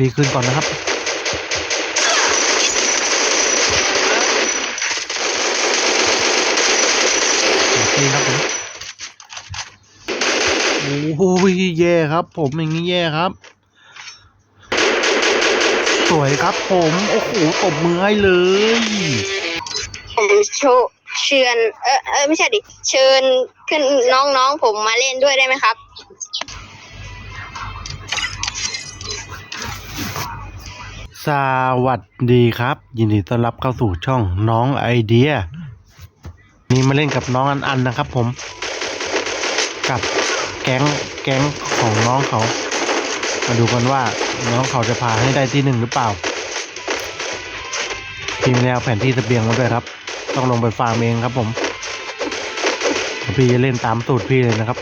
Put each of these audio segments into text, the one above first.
ปีขึ้นก่อนนะครับปีครับผมโอ้โหแย่ครับ ผมอย่างนี้แย่ครับ สวยครับผม โอ้โหตบมือให้เลยผมโชว์เชิญเออเออไม่ใช่ดิ เชิญขึ้นน้องๆผมมาเล่นด้วยได้ไหมครับ สวัสดีครับ ยินดีต้อนรับเข้าสู่ช่องน้องไอเดียนี่มาเล่นกับน้องอันอันนะครับผม กับแก๊งแก๊งของน้องเขา มาดูกันว่าน้องเขาจะพาให้ได้ที่หนึ่งหรือเปล่าทีมแนวแผนที่เสบียงมาด้วยครับ ต้องลงไปฟาร์มเองครับผม พี่จะเล่นตามสูตรพี่เลยนะครับ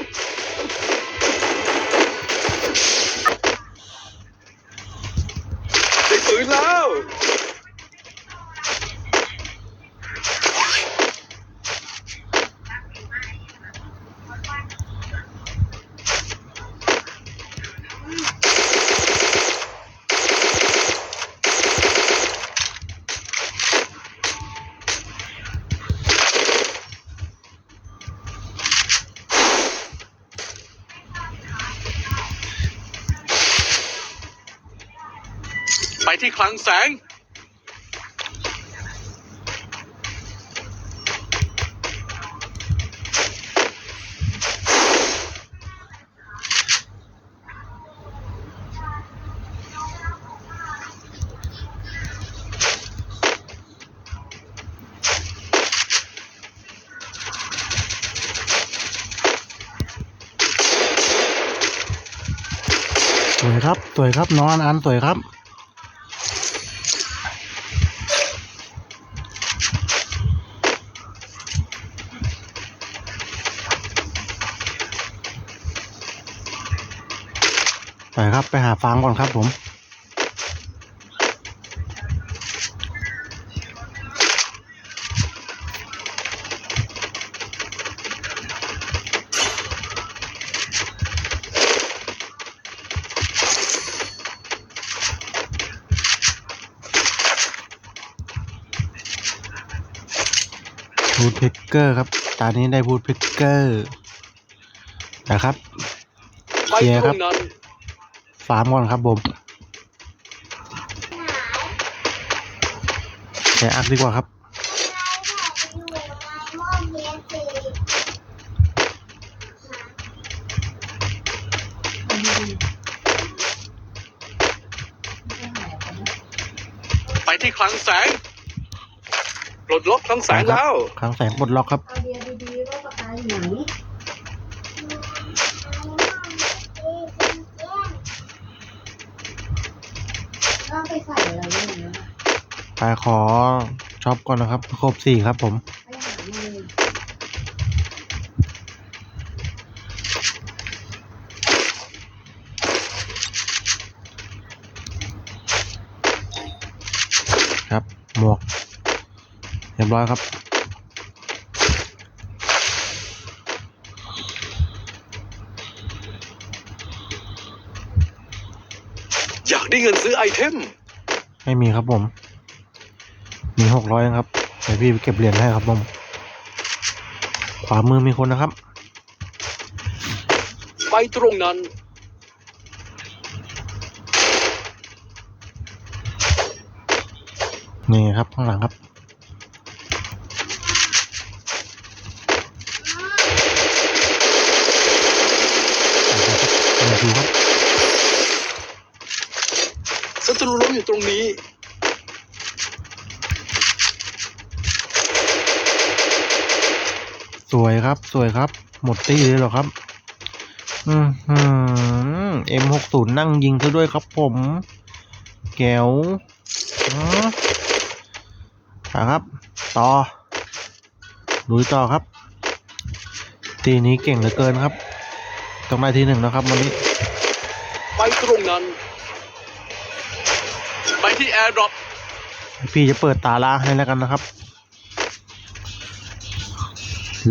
ไปที่คลังแสง สวยครับ สวยครับ น้องอันอันสวยครับ ไปครับไปหาฟางก่อนครับผมพูดพิกเกอร์ครับตอนนี้ได้พูดพิกเกอร์นะครับไปเคลียร์ตครรับงนั้น ฟาร์มก่อนครับผมแชร์อักดีกว่าครับไปที่คลังแสงปลดล็อกคลังแสงแล้วครั้งแสงปลดล็อกครับ เอาเดียดีๆว่าปากกาอยู่ไหน ไปใส่อะไรอย่างเงี้ยไปขอช็อปก่อนนะครับ ครบสี่ครับผม ไปหาเลยครับ หมวก เรียบร้อยครับ อยากได้เงินซื้อไอเทม ไม่มีครับผม มีหกร้อยครับเดี๋ยวพี่ไปเก็บเหรียญให้ครับผม ขวามือมีคนนะครับ ไปตรงนั้น นี่ครับข้างหลังครับไปครับดูครับ ศัตรูล้มอยู่ตรงนี้ สวยครับสวยครับ หมดตี้เลยเหรอครับ อืมหืมเอ็มหกศูนย์นั่งยิงซะด้วยครับผม แก้วอ๋ออะครับ ต่อลุยต่อครับ ตีนี้เก่งเหลือเกินครับ ต้องได้ที่หนึ่งแล้วครับวันนี้ ไปตรงนั้น ไปที่แอร์ดรอปพี่จะเปิดตาล่าให้แล้วกันนะครับ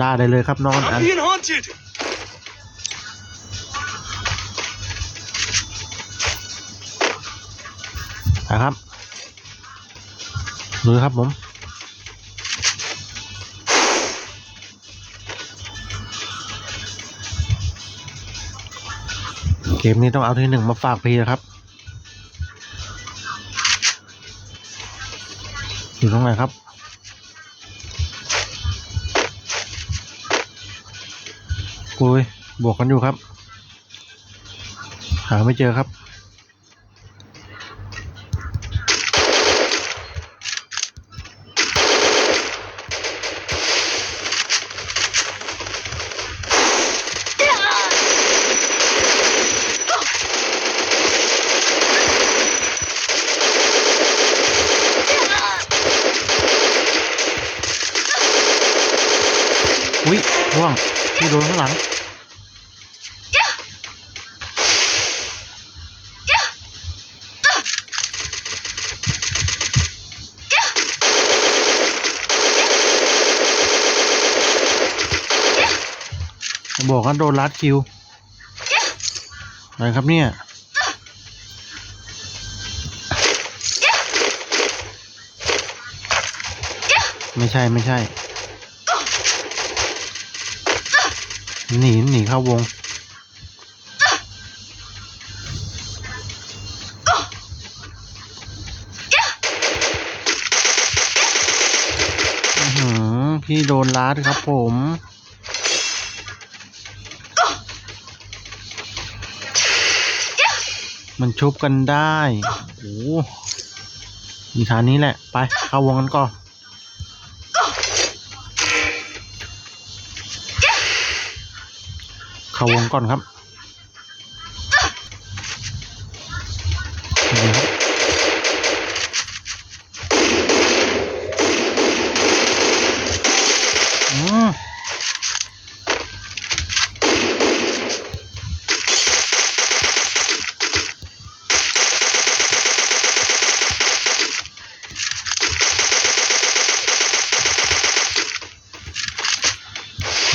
ล่าได้เลยครับน้องอันอันเพียนฮอนจิตนะครับดูครับผมเกมนี้ต้องเอาที่หนึ่งมาฝากพี่นะครับ อยู่ตรงไหนครับกุยบวกกันอยู่ครับ หาไม่เจอครับ อุ้ยร่วงพี่โดนข้างหลังบอกว่าโดนลัดคิวอะไรครับเนี่ย ไม่ใช่ไม่ใช่ หนีหนีเข้าวงอือหือพี่โดนลัดครับผมมันชุบกันได้ โอ้โหมีฐานนี้แหละ ไป เข้าวงกันก่อน เข้าวงก่อนครับนี่ครับอืม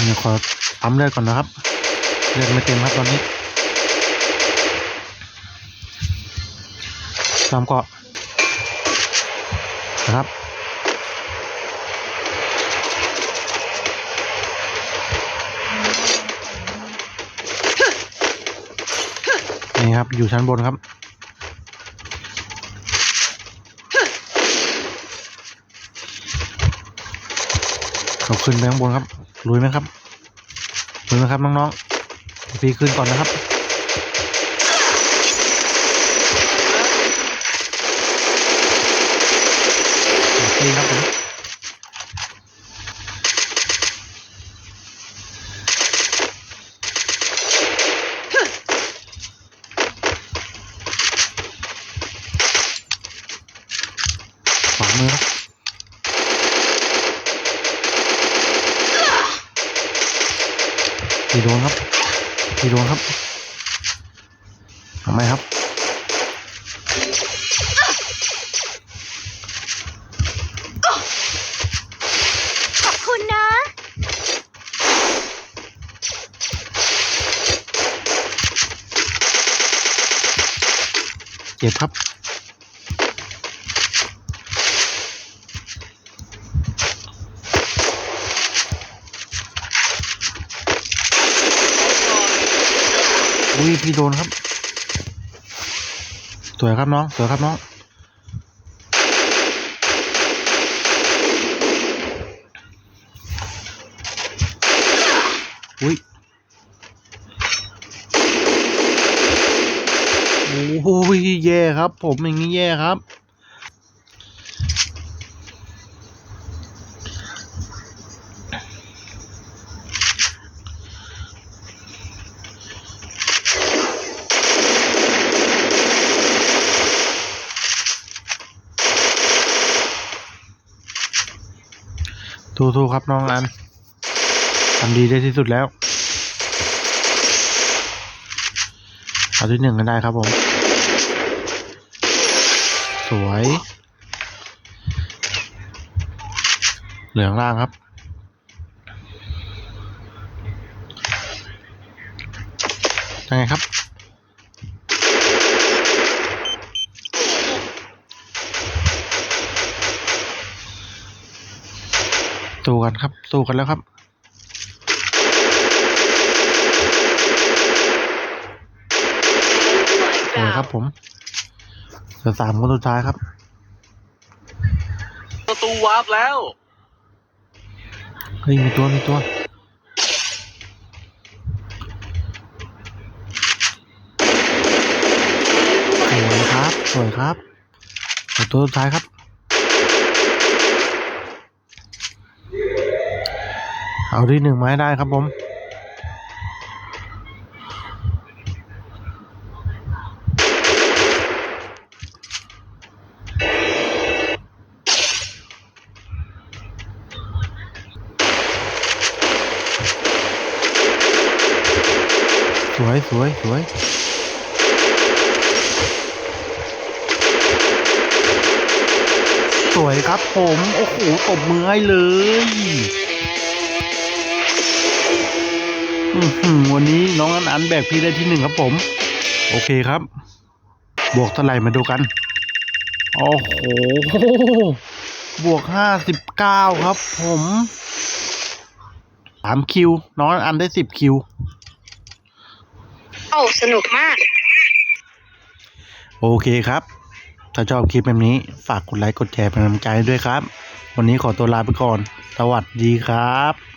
เดี๋ยขอปั๊มเลือดก่อนนะครับ เลือดไม่เต็มครับตอนนี้ตามเกาะนะครับนี่ครับ อยู่ชั้นบนครับ เขาขึ้นไปข้างบนครับ ลุยไหมครับ ลุยไหมครับ น้อง ๆ ปีขึ้นก่อนนะครับตีครับผมขวามือครับทีโดนครับ ทีโดนครับทำไมครับขอบคุณนะเจ็บครับ อุ้ยพี่โดนครับ สวยครับน้อง สวยครับน้อง อุ้ยโอ้ยแย่ครับ ผมอย่างนี้แย่ครับ ทูๆครับน้องอันทำดีได้ที่สุดแล้วเอาที่หนึ่งกันได้ครับผม สวย เหลืองล่างครับ ยังไงครับ สู้กันครับ สู้กันแล้วครับ สวยครับผมเหลือสามคนสุดท้ายครับ ประตูวาร์ปแล้ว เฮ้ย มีตัว มีตัว สวยครับ สวยครับเหลือตัวสุดท้ายครับ เอาที่หนึ่งไม้ได้ครับผมสวยสวยสวยสวยครับผม โอ้โหตบมือให้เลย วันนี้น้องอันอันแบกพี่ได้ที่หนึ่งครับผม โอเคครับ บวกเท่าไหร่มาดูกัน โอ้โห บวกห้าสิบเก้าครับผมสามคิว น้องอันอันได้สิบคิว โอ้สนุกมาก โอเคครับ ถ้าชอบคลิปแบบนี้ ฝากกดไลค์ กดแชร์เป็นกำลังใจด้วยครับ วันนี้ขอตัวลาไปก่อน สวัสดีครับ